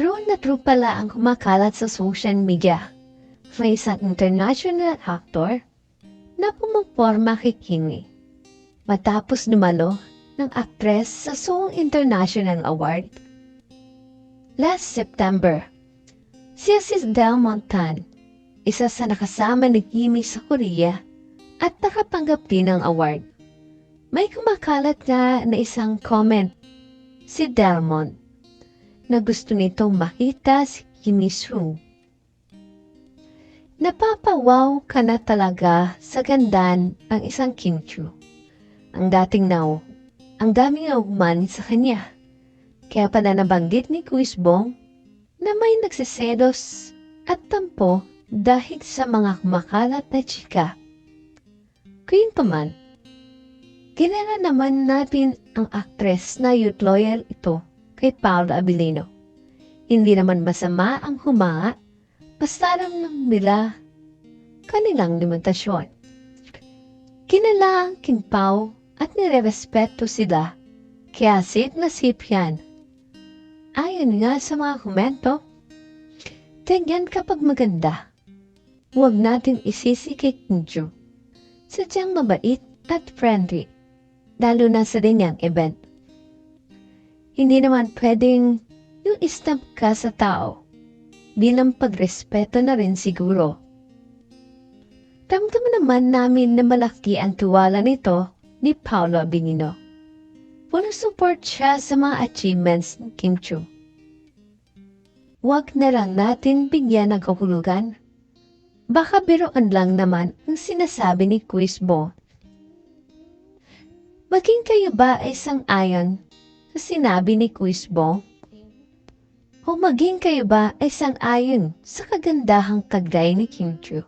True na true pala ang kumakalat sa social media. May isang international actor na pumagporma kay Kimi. Matapos dumalo ng actress sa Seoul International Award. Last September, si Del Montan, isa sa nakasama ni Kimi sa Korea at nakatanggap din ng award. May kumakalat nga na isang comment si Delmont na gusto nitong makita si room. Napapawaw ka na talaga sa gandan ang isang Kimchu. Ang dating now, ang daming naugman sa kanya. Kaya pala nabanggit ni Quizbong na may nagsiselos at tampo dahil sa mga kumakalat na chika. Kwento man, kilala naman natin ang aktres na youth loyal ito kay Paolo Abilino. Hindi naman masama ang humanga, basta lang lang nila kanilang limitasyon. Kinala ang King Pao at nirerespeto sila, kaya safe na safe yan. Ayon nga sa mga komento, tingnan kapag maganda, huwag natin isisi kay Kinju. Sadyang mabait at friendly, lalo na sa ganyang event. Hindi naman pwedeng yung istamp ka sa tao bilang pagrespeto na rin siguro. Ramdam naman namin na malaki ang tuwala nito ni Paolo Abinino. Walang support siya sa mga achievements ni Kim Chu. Huwag na lang natin bigyan ng kahulugan. Baka biroan lang naman ang sinasabi ni Quizbo. Maging kayo ba ay sang-ayon sinabi ni Quizbo? O kayo ba ay sang-ayon sa kagandahang kagay ni Kim Chu?